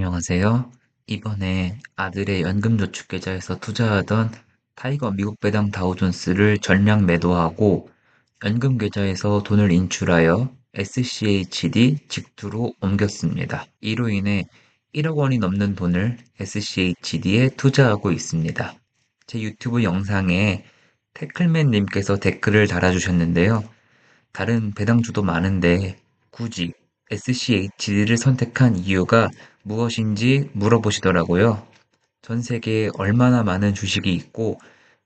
안녕하세요. 이번에 아들의 연금저축계좌에서 투자하던 타이거 미국 배당 다우존스를 전량 매도하고 연금계좌에서 돈을 인출하여 SCHD 직투로 옮겼습니다. 이로 인해 1억 원이 넘는 돈을 SCHD에 투자하고 있습니다. 제 유튜브 영상에 태클맨님께서 댓글을 달아주셨는데요. 다른 배당주도 많은데 굳이 SCHD를 선택한 이유가 무엇인지 물어보시더라고요. 전 세계에 얼마나 많은 주식이 있고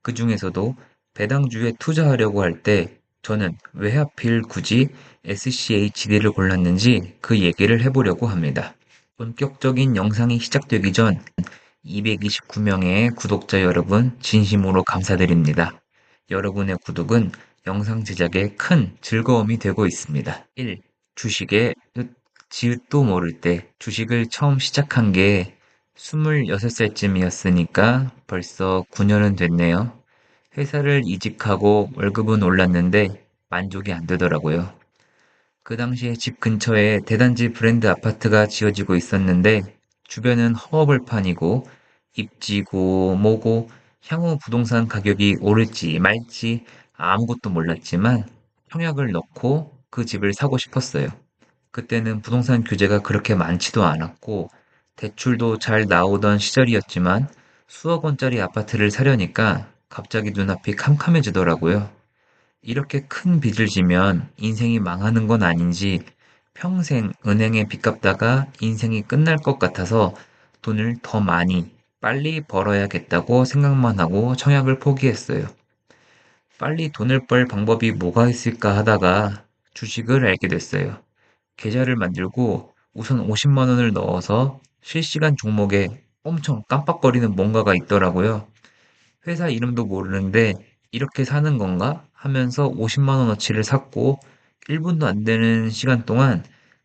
그 중에서도 배당주에 투자하려고 할 때 저는 왜 하필 굳이 SCHD를 골랐는지 그 얘기를 해보려고 합니다. 본격적인 영상이 시작되기 전 229명의 구독자 여러분 진심으로 감사드립니다. 여러분의 구독은 영상 제작에 큰 즐거움이 되고 있습니다. 1. 주식의 지읒도 모를 때 주식을 처음 시작한 게 26살쯤이었으니까 벌써 9년은 됐네요. 회사를 이직하고 월급은 올랐는데 만족이 안 되더라고요. 그 당시에 집 근처에 대단지 브랜드 아파트가 지어지고 있었는데 주변은 허허벌판이고 입지고 뭐고 향후 부동산 가격이 오를지 말지 아무것도 몰랐지만 청약을 넣고 그 집을 사고 싶었어요. 그때는 부동산 규제가 그렇게 많지도 않았고 대출도 잘 나오던 시절이었지만 수억 원짜리 아파트를 사려니까 갑자기 눈앞이 캄캄해지더라고요. 이렇게 큰 빚을 지면 인생이 망하는 건 아닌지 평생 은행에 빚 갚다가 인생이 끝날 것 같아서 돈을 더 많이 빨리 벌어야겠다고 생각만 하고 청약을 포기했어요. 빨리 돈을 벌 방법이 뭐가 있을까 하다가 주식을 알게 됐어요. 계좌를 만들고 우선 50만 원을 넣어서 실시간 종목에 엄청 깜빡거리는 뭔가가 있더라고요. 회사 이름도 모르는데 이렇게 사는 건가 하면서 50만 원어치를 샀고 1분도 안 되는 시간 동안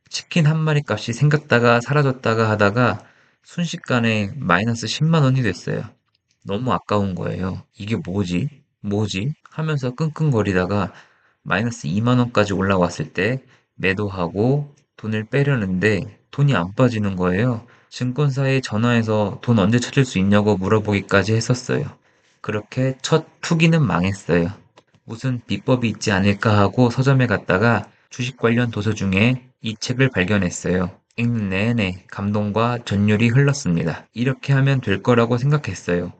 치킨 한 마리 값이 생겼다가 사라졌다가 하다가 순식간에 마이너스 10만 원이 됐어요. 너무 아까운 거예요. 이게 뭐지? 뭐지? 하면서 끙끙거리다가 마이너스 2만 원까지 올라왔을 때 매도하고 돈을 빼려는데 돈이 안 빠지는 거예요. 증권사에 전화해서 돈 언제 찾을 수 있냐고 물어보기까지 했었어요. 그렇게 첫 투기는 망했어요. 무슨 비법이 있지 않을까 하고 서점에 갔다가 주식 관련 도서 중에 이 책을 발견했어요. 읽는 내내 감동과 전율이 흘렀습니다. 이렇게 하면 될 거라고 생각했어요.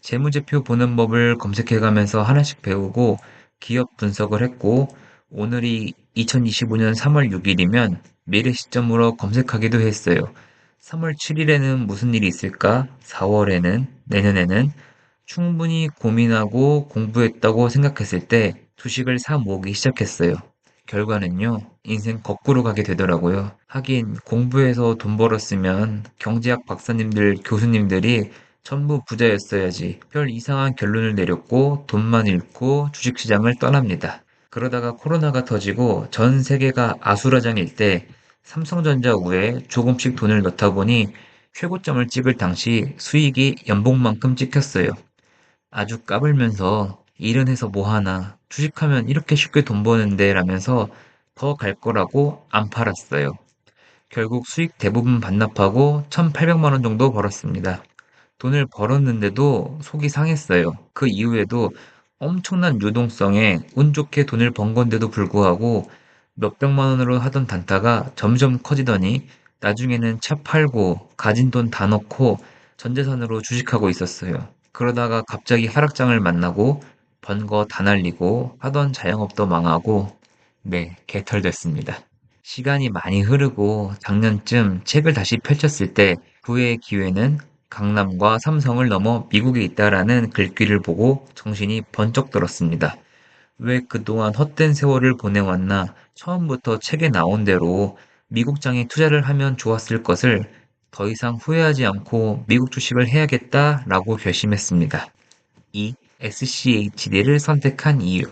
재무제표 보는 법을 검색해가면서 하나씩 배우고 기업 분석을 했고 오늘이 2025년 3월 6일이면 미래 시점으로 검색하기도 했어요. 3월 7일에는 무슨 일이 있을까? 4월에는, 내년에는 충분히 고민하고 공부했다고 생각했을 때 주식을 사 모으기 시작했어요. 결과는요, 인생 거꾸로 가게 되더라고요. 하긴 공부해서 돈 벌었으면 경제학 박사님들, 교수님들이 전부 부자였어야지. 별 이상한 결론을 내렸고 돈만 잃고 주식시장을 떠납니다. 그러다가 코로나가 터지고 전 세계가 아수라장일 때 삼성전자 우에 조금씩 돈을 넣다 보니 최고점을 찍을 당시 수익이 연봉만큼 찍혔어요. 아주 까불면서 일은 해서 뭐하나 주식하면 이렇게 쉽게 돈 버는데 라면서 더 갈 거라고 안 팔았어요. 결국 수익 대부분 반납하고 1,800만 원 정도 벌었습니다. 돈을 벌었는데도 속이 상했어요. 그 이후에도 엄청난 유동성에 운 좋게 돈을 번 건데도 불구하고 몇백만 원으로 하던 단타가 점점 커지더니 나중에는 차 팔고 가진 돈 다 넣고 전재산으로 주식하고 있었어요. 그러다가 갑자기 하락장을 만나고 번 거 다 날리고 하던 자영업도 망하고 네, 개털됐습니다. 시간이 많이 흐르고 작년쯤 책을 다시 펼쳤을 때 후회의 기회는 강남과 삼성을 넘어 미국에 있다라는 글귀를 보고 정신이 번쩍 들었습니다. 왜 그동안 헛된 세월을 보내왔나 처음부터 책에 나온 대로 미국장에 투자를 하면 좋았을 것을 더 이상 후회하지 않고 미국 주식을 해야겠다라고 결심했습니다. 이 SCHD를 선택한 이유.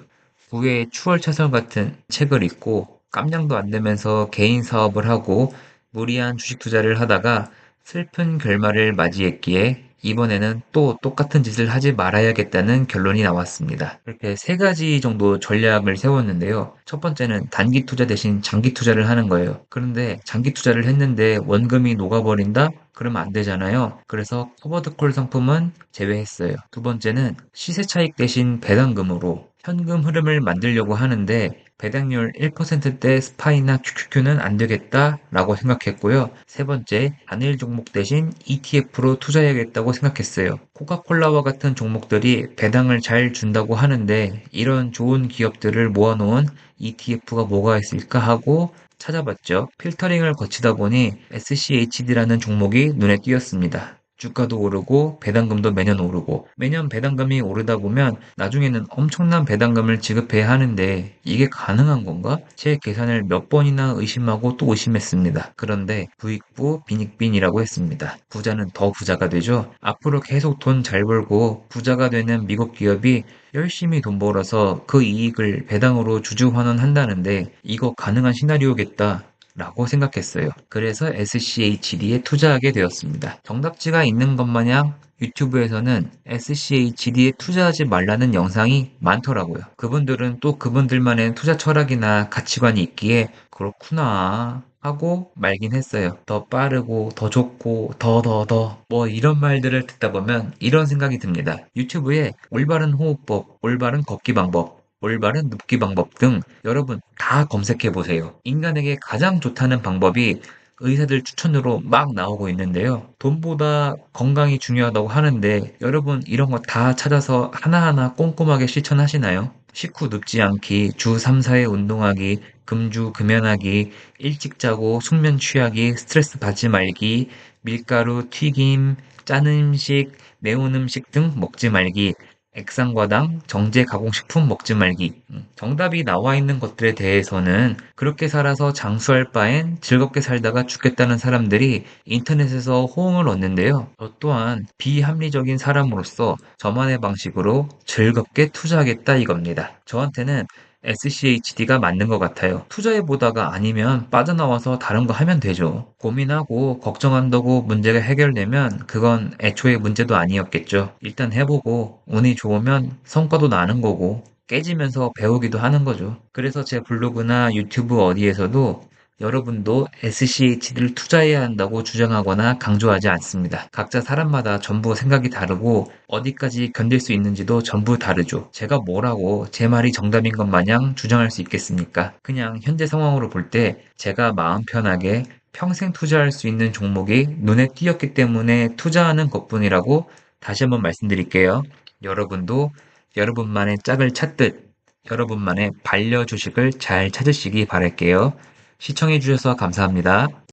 후에 추월차선 같은 책을 읽고 깜냥도 안 되면서 개인 사업을 하고 무리한 주식 투자를 하다가 슬픈 결말을 맞이했기에 이번에는 또 똑같은 짓을 하지 말아야겠다는 결론이 나왔습니다. 이렇게 세 가지 정도 전략을 세웠는데요. 첫 번째는 단기 투자 대신 장기 투자를 하는 거예요. 그런데 장기 투자를 했는데 원금이 녹아버린다? 그러면 안 되잖아요. 그래서 커버드콜 상품은 제외했어요. 두 번째는 시세 차익 대신 배당금으로 현금 흐름을 만들려고 하는데 배당률 1%대 스파이나 QQQ는 안 되겠다라고 생각했고요. 세 번째, 단일 종목 대신 ETF로 투자해야겠다고 생각했어요. 코카콜라와 같은 종목들이 배당을 잘 준다고 하는데 이런 좋은 기업들을 모아놓은 ETF가 뭐가 있을까 하고 찾아봤죠. 필터링을 거치다 보니 SCHD라는 종목이 눈에 띄었습니다. 주가도 오르고 배당금도 매년 오르고 매년 배당금이 오르다 보면 나중에는 엄청난 배당금을 지급해야 하는데 이게 가능한 건가? 제 계산을 몇 번이나 의심하고 또 의심했습니다. 그런데 부익부 빈익빈이라고 했습니다. 부자는 더 부자가 되죠. 앞으로 계속 돈 잘 벌고 부자가 되는 미국 기업이 열심히 돈 벌어서 그 이익을 배당으로 주주 환원한다는데 이거 가능한 시나리오겠다. 라고 생각했어요. 그래서 SCHD에 투자하게 되었습니다. 정답지가 있는 것 마냥 유튜브에서는 SCHD에 투자하지 말라는 영상이 많더라고요. 그분들은 또 그분들만의 투자 철학이나 가치관이 있기에 그렇구나 하고 말긴 했어요. 더 빠르고 더 좋고 더 더 더 뭐 이런 말들을 듣다 보면 이런 생각이 듭니다. 유튜브에 올바른 호흡법, 올바른 걷기 방법, 올바른 눕기 방법 등 여러분 다 검색해 보세요. 인간에게 가장 좋다는 방법이 의사들 추천으로 막 나오고 있는데요. 돈보다 건강이 중요하다고 하는데 여러분 이런 거 다 찾아서 하나하나 꼼꼼하게 실천하시나요? 식후 눕지 않기, 주 3, 4회 운동하기, 금주 금연하기, 일찍 자고 숙면 취하기, 스트레스 받지 말기, 밀가루, 튀김, 짠 음식, 매운 음식 등 먹지 말기, 액상과당, 정제 가공식품 먹지 말기. 음, 정답이 나와 있는 것들에 대해서는 그렇게 살아서 장수할 바엔 즐겁게 살다가 죽겠다는 사람들이 인터넷에서 호응을 얻는데요. 저 또한 비합리적인 사람으로서 저만의 방식으로 즐겁게 투자하겠다 이겁니다. 저한테는 SCHD가 맞는 것 같아요. 투자해 보다가 아니면 빠져나와서 다른 거 하면 되죠. 고민하고 걱정한다고 문제가 해결되면 그건 애초에 문제도 아니었겠죠. 일단 해보고 운이 좋으면 성과도 나는 거고 깨지면서 배우기도 하는 거죠. 그래서 제 블로그나 유튜브 어디에서도 여러분도 SCHD를 투자해야 한다고 주장하거나 강조하지 않습니다. 각자 사람마다 전부 생각이 다르고 어디까지 견딜 수 있는지도 전부 다르죠. 제가 뭐라고 제 말이 정답인 것 마냥 주장할 수 있겠습니까? 그냥 현재 상황으로 볼 때 제가 마음 편하게 평생 투자할 수 있는 종목이 눈에 띄었기 때문에 투자하는 것뿐이라고 다시 한번 말씀드릴게요. 여러분도 여러분만의 짝을 찾듯 여러분만의 반려 주식을 잘 찾으시기 바랄게요. 시청해주셔서 감사합니다.